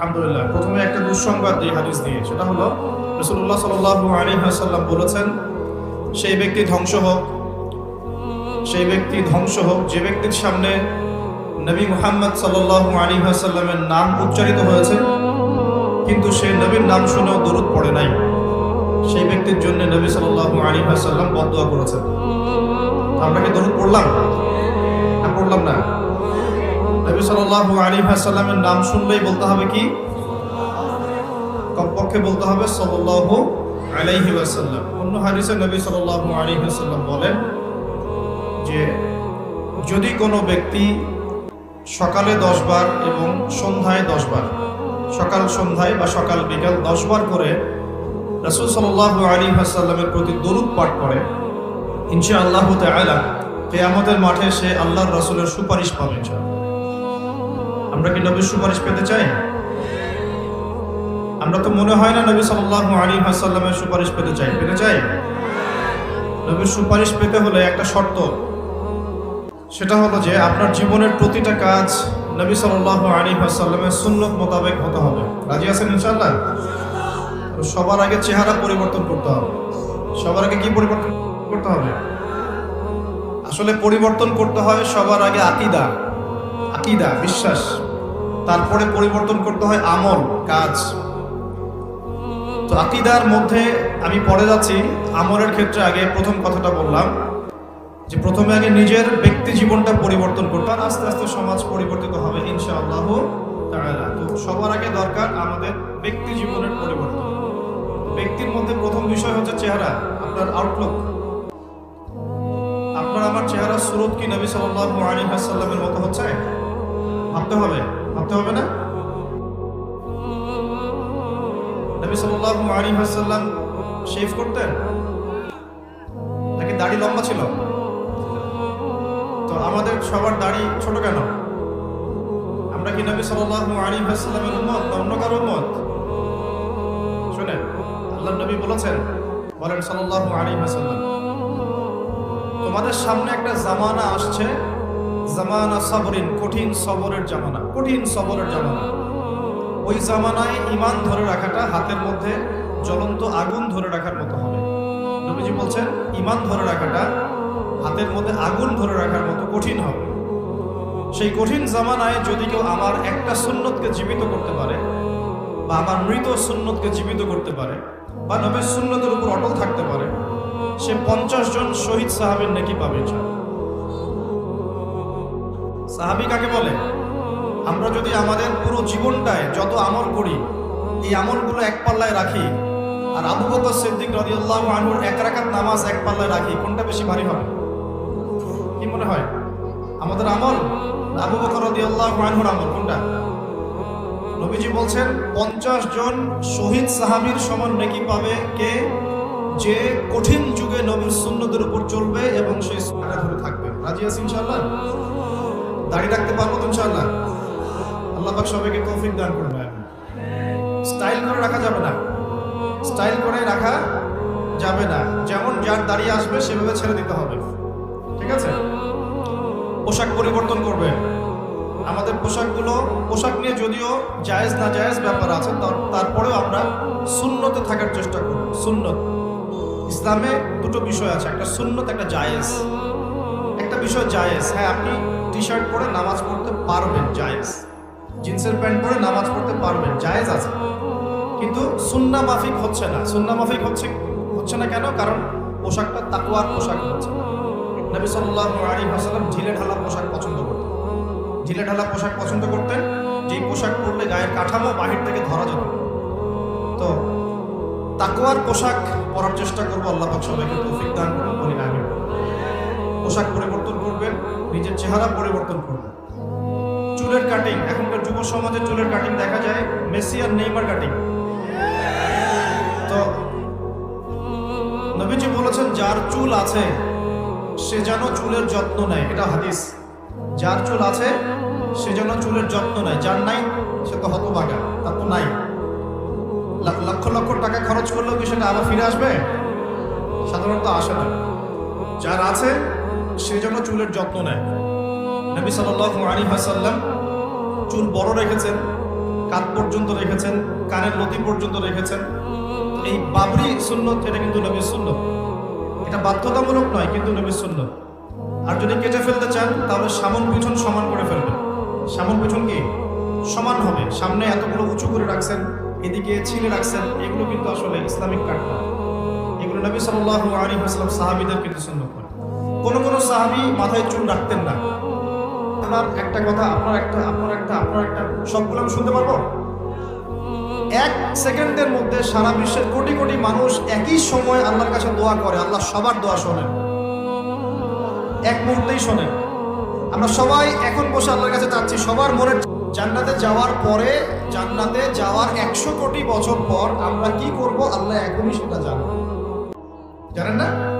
আলহামদুলিল্লাহ, প্রথমে একটা দুঃসংবাদ এই হাদিস দিয়ে। সেটা হলো রসুল্লাহ সাল্লাল্লাহু আলাইহি ওয়াসাল্লাম বলেছেন, সেই ব্যক্তি ধ্বংস হোক, সেই ব্যক্তি ধ্বংস হোক, যে ব্যক্তির সামনে নবী মুহাম্মদ সাল্লাল্লাহু আলাইহি ওয়াসাল্লামের নাম উচ্চারিত হয়েছে, কিন্তু সে নবীর নাম শুনেও দরুদ পড়ে নাই। সেই ব্যক্তির জন্য নবী সাল্লাল্লাহু আলাইহি ওয়াসাল্লাম বদদোয়া করেছেন। আমরা কি দরুদ পড়লাম? না পড়লাম না। নবী সাল্লাল্লাহু আলাইহি ওয়াসাল্লামের নাম শুনলেই বলতে হবে কি? কমপক্ষে বলতে হবে সাল্লাল্লাহু আলাইহি ওয়াসাল্লাম। অন্য হাদিসে নবী সাল্লাল্লাহু আলাইহি ওয়াসাল্লাম বলেন যে, যদি কোনো ব্যক্তি সকালে দশ বার এবং সন্ধ্যায় দশ বার, সকাল সন্ধ্যায় বা সকাল বিকাল দশ বার করে রাসূল সাল্লাল্লাহু আলাইহি ওয়াসাল্লামের প্রতি দরুদ পাঠ করে, ইনশাআল্লাহ তাআলা, কিয়ামতের মাঠে সে আল্লাহর রাসূলের সুপারিশ পাবে আমরা কি নবীর সুপারিশ পেতে চাই? আমরা তো মনে হয় না নবী সাল্লাল্লাহু আলাইহি ওয়াসাল্লামের সুপারিশ পেতে চাই পেতে চাই? নবীর সুপারিশ পেতে হলে একটা শর্ত। সেটা হলো যে আপনার জীবনের প্রতিটা কাজ নবী সাল্লাল্লাহু আলাইহি ওয়াসাল্লামের সুন্নত মোতাবেক হতে হবে। রাজি আছেন ইনশাআল্লাহ? তো সবার আগে চেহারা পরিবর্তন করতে হবে। সবার আগে কি পরিবর্তন করতে হবে? আসলে পরিবর্তন করতে হয় সবার আগে আকিদা আকিদা, বিশ্বাস। তারপরে পরিবর্তন করতে হয় আমল, কাজ। তো আকিদার মধ্যে আমি পড়ে যাচ্ছি, আমলের ক্ষেত্রে আগে প্রথম কথাটা বললাম যে প্রথমে আগে নিজের ব্যক্তি জীবনটা পরিবর্তন করতে আর আস্তে আস্তে সমাজ পরিবর্তিত হবে, ইনশাআল্লাহ তাআলা। তো সবার আগে দরকার আমাদের ব্যক্তি জীবনের পরিবর্তন। ব্যক্তির মধ্যে প্রথম বিষয় হচ্ছে চেহারা, আপনার আউটলুক আপনার, আমার চেহারা সুরত কি নবী ওয়াসাল্লামের মতো হচ্ছে? ভাবতে হবে। ভাবতে হবে না। নবী সাল্লাল্লাহু আলাইহি ওয়াসাল্লাম শেভ করতেন। নাকি দাড়ি লম্বা ছিল? তো আমাদের সবার দাড়ি ছোট কেন? আমরা কি নবী সাল্লাল্লাহু আলাইহি ওয়াসাল্লামের উম্মত না অন্য কারও উম্মত? শুনেন আল্লাহ নবী বলেছেন, বলেন সাল্লাল্লাহু আলাইহি ওয়াসাল্লাম, তোমাদের সামনে একটা জামানা আসছে জামানা সাবরিন, কঠিন সবরের জামানা, কঠিন সবরের জামানা। ওই জামানায় ইমান ধরে রাখাটা হাতের মধ্যে জ্বলন্ত আগুন ধরে রাখার মতো হবে। নবীজি বলছেন ইমান ধরে রাখাটা হাতের মধ্যে আগুন ধরে রাখার মতো কঠিন হবে। সেই কঠিন জামানায় যদি কেউ আমার একটা সুন্নতকে জীবিত করতে পারে, বা আমার মৃত সুন্নতকে জীবিত করতে পারে, বা নবীর সুন্নতের উপর অটল থাকতে পারে, সে পঞ্চাশ জন শহীদ সাহাবের নাকি পাবে। সাহাবি কাকে বলে? আমরা যদি আমাদের পুরো জীবনটায় যত আমল করি, এই আমলগুলো এক পাল্লায় রাখি, আর আবু বকর সিদ্দিক রাদিয়াল্লাহু আনহুর এক রাকাত নামাজ এক পাল্লায় রাখি, কোনটা বেশি ভারী হবে? কি মনে হয়? আমাদের আমল? আবু বকর রাদিয়াল্লাহু আনহুর আমল, কোনটা? নবীজি বলছেন, পঞ্চাশ জন শহীদ সাহাবীর সমান নেকি পাবে কে? যে কঠিন যুগে নবীর সুন্নতের উপর চলবে এবং সেই সুন্নাটা ধরে থাকবে। রাজি আছি ইনশাআল্লাহ? দাড়ি রাখতে পারব তো ইনশাআল্লাহ। আল্লাহ পাক সবাইকে তৌফিক দান করবে স্টাইল করে রাখা যাবে না। স্টাইল করে রাখা যাবে না। যেমন যার দাঁড়িয়ে আসবে, সেভাবে ছেড়ে দিতে হবে। ঠিক আছে? পোশাক পরিবর্তন করবে। আমাদের পোশাকগুলো, পোশাক নিয়ে যদিও জায়েজ না জায়েজ ব্যাপার আছে, তার- তারপরেও আমরা সুন্নতে থাকার চেষ্টা করব। সুন্নত। ইসলামে দুটো বিষয় আছে। একটা সুন্নত, একটা জায়েজ। একটা বিষয় জায়েজ। হ্যাঁ আপনি টি শার্ট পরে নামাজ পড়তে পারবেন, জায়েজ। জিন্সের প্যান্ট পরে নামাজ পড়তে পারবেন, জায়েজ আছে। কিন্তু সুন্না মাফিক হচ্ছে না। সুন্না মাফিক হচ্ছে হচ্ছে না কেন? কারণ পোশাকটা তাকুয়ার পোশাক হচ্ছে। নবী সাল্লাল্লাহু আলাইহি ওয়াসাল্লাম ঢিলে ঢালা পোশাক পছন্দ করতেন। ঢিলে ঢালা পোশাক পছন্দ করতেন, যেই পোশাক পরলে গায়ের কাঠামো বাহির থেকে ধরা যেত। তো তাকুয়ার পোশাক পরার চেষ্টা করব, আল্লাহ সবাইকে তৌফিক দান করুন। পোশাক পরিবর্তন করবেন, নিজের চেহারা পরিবর্তন করবেন। চুলের কাটিং এখনকার যুব সমাজে চুলের কাটিং দেখা যায়, মেসি আর নেইমার কাটিং তো নবীজি বলেছেন, যার চুল আছে, সে যেন চুলের যত্ন নেয়। এটা হাদিস। যার চুল আছে, সে যেন চুলের যত্ন নেয়। যার নাই, সে তো হতবাগা তার তো নাই। লক্ষ লক্ষ টাকা খরচ করলেও কি সেটা আবার ফিরে আসবে? সাধারণত আসে না। যার আছে সে যেন চুলের যত্ন নেয়। নবী সাল্লাল্লাহু আলাইহি ওয়াসাল্লাম চুল বড় রেখেছেন, কাত পর্যন্ত রেখেছেন, কানের লতি পর্যন্ত রেখেছেন। এই বাবরি সুন্নত, এটা কিন্তু নবীর সুন্নত। এটা বাধ্যতামূলক নয়, কিন্তু নবীর সুন্নত। আর যদি কেটে ফেলতে চান, তাহলে সামন পিছন সমান করে ফেলবেন। সামন পিছন কি? সমান হবে। সামনে এতগুলো উঁচু করে রাখছেন, এদিকে ছিলে রাখছেন, এগুলো কিন্তু আসলে ইসলামিক না এগুলো নবী সাল্লাল্লাহু আলাইহি ওয়াসাল্লাম সাহাবীদের কিন্তু সুন্নত কোন কোন সাহাবী মাথায় চুল রাখতেন না। আপনার একটা কথা, আপনার একটা আপনার একটা আপনার একটা, সবগুলো আমি শুনতে পারব? এক সেকেন্ডের মধ্যে সারা বিশ্বের কোটি কোটি মানুষ একই সময় আল্লাহর কাছে দোয়া করে, আল্লাহ সবার দোয়া শোনেন। এক মুহূর্তেই শোনেন। আমরা সবাই এখন বসে আল্লাহর কাছে চাচ্ছি, সবার মনে জান্নাতে যাওয়ার পরে, জান্নাতে যাওয়ার একশো কোটি বছর পর আমরা কি করব? আল্লাহ এখনই সেটা জানো। জানেন না?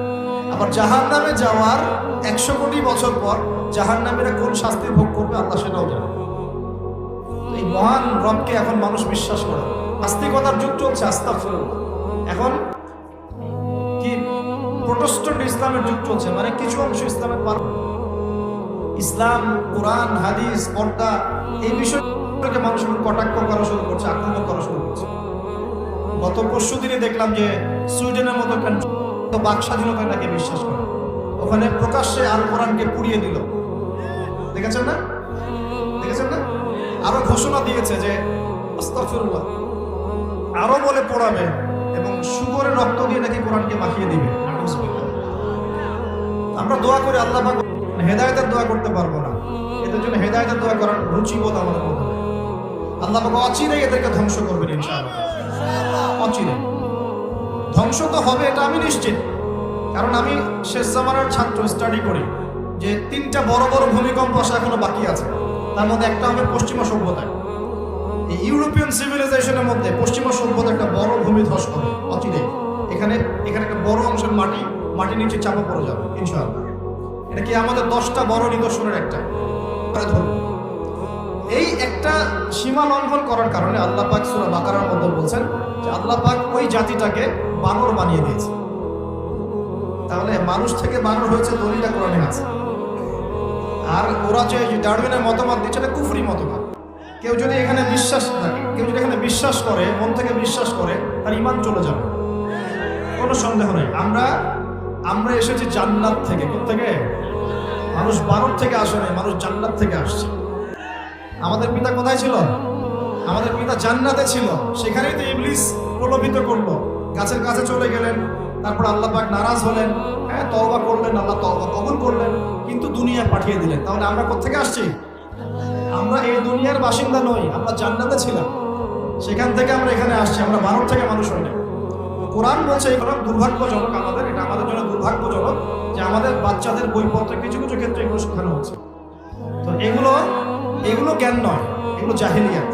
আবার জাহান নামে যাওয়ার একশো কোটি বছর পর জাহান নামেরা কোন শাস্তি ভোগ করবে আল্লাহ সেটাও জানে। এই মহান রবকে এখন মানুষ বিশ্বাস করে। আস্তিকতার যুগ চলছে আস্তা এখন কি প্রোটেস্ট্যান্ট ইসলামের যুগ চলছে মানে কিছু অংশ ইসলামের পার ইসলাম, কোরআন, হাদিস, পর্দা, এই বিষয়গুলোকে মানুষ কটাক্ষ করা শুরু করছে, আক্রমণ করা শুরু করছে। গত পরশু দিনে দেখলাম যে সুইডেনের মতো country তো বাক স্বাধীনতা নাকি বিশ্বাস করে। ওখানে প্রকাশ্যে আল কোরআনকে পুড়িয়ে দিল। দেখেছেন না? দেখেছেন না? আরও ঘোষণা দিয়েছে যে আরও বলে পড়াবে এবং শুকরের রক্ত দিয়ে নাকি কোরআনকে মাখিয়ে দিবে। আমরা দোয়া করে, আল্লাহ হেদায়েতের দোয়া করতে পারব না। এদের জন্য হেদায়েতের দোয়া করার রুচিবোধ আমাদের মধ্যে। আল্লাহ এদেরকে ধ্বংস করবেন ইনশাআল্লাহ। অচিরে ধ্বংস তো হবে, এটা আমি নিশ্চিত। কারণ আমি শেষ জামানার ছাত্র স্টাডি করি, যে তিনটা বড় বড় ভূমিকম্প আসা এখনও বাকি আছে। তার মধ্যে একটা হবে পশ্চিমা সভ্যতায় এই ইউরোপিয়ান সিভিলাইজেশনের মধ্যে পশ্চিমা সভ্যতা একটা বড় ভূমি ধস হবে, অচিরে। এখানে এখানে একটা বড় অংশের মাটি, মাটির নিচে চাপা পড়ে যাবে, ইনশাআল্লাহ। এটা কি আমাদের দশটা বড় নিদর্শনের একটা? এই একটা সীমা লঙ্ঘন করার কারণে আল্লাহ পাক সূরা বাকারার মধ্যে বলছেন যে আল্লাহ পাক ওই জাতিটাকে বানর বানিয়ে দিয়েছে। তাহলে মানুষ থেকে বানর হয়েছে দলিলটা কোরআনে আছে। আর ওরা যে ডারউইনের মতামত দিচ্ছে, এটা কুফরি মতামত। কেউ যদি এখানে বিশ্বাস থাকে কেউ যদি এখানে বিশ্বাস করে, মন থেকে বিশ্বাস করে, তার ইমান চলে যাবে। কোনো সন্দেহ নেই। আমরা আমরা এসেছি জান্নাত থেকে। থেকে মানুষ বানর থেকে আসে নাই, মানুষ জান্নাত থেকে আসছে। আমাদের পিতা কোথায় ছিল? আমাদের পিতা জান্নাতে ছিল। সেখানেই তো ইবলিস প্রলোভিত করল। গাছের কাছে চলে গেলেন, তারপর আল্লাহ পাক নারাজ হলেন হ্যাঁ তওবা করলেন, আল্লাহ তওবা কবুল করলেন, কিন্তু দুনিয়া পাঠিয়ে দিলেন। তাহলে আমরা কোথেকে আসছি? আমরা এই দুনিয়ার বাসিন্দা নই, আমরা জান্নাতে ছিলাম। সেখান থেকে আমরা এখানে আসছি, আমরা ভারত থেকে মানুষ হই না কোরআন বলছে এগুলো দুর্ভাগ্যজনক আমাদের, এটা আমাদের জন্য দুর্ভাগ্যজনক যে আমাদের বাচ্চাদের বইপত্রে কিছু কিছু ক্ষেত্রে এগুলো শেখানো হচ্ছে। তো এগুলো এগুলো জ্ঞান নয়, এগুলো জাহিলিয়াত।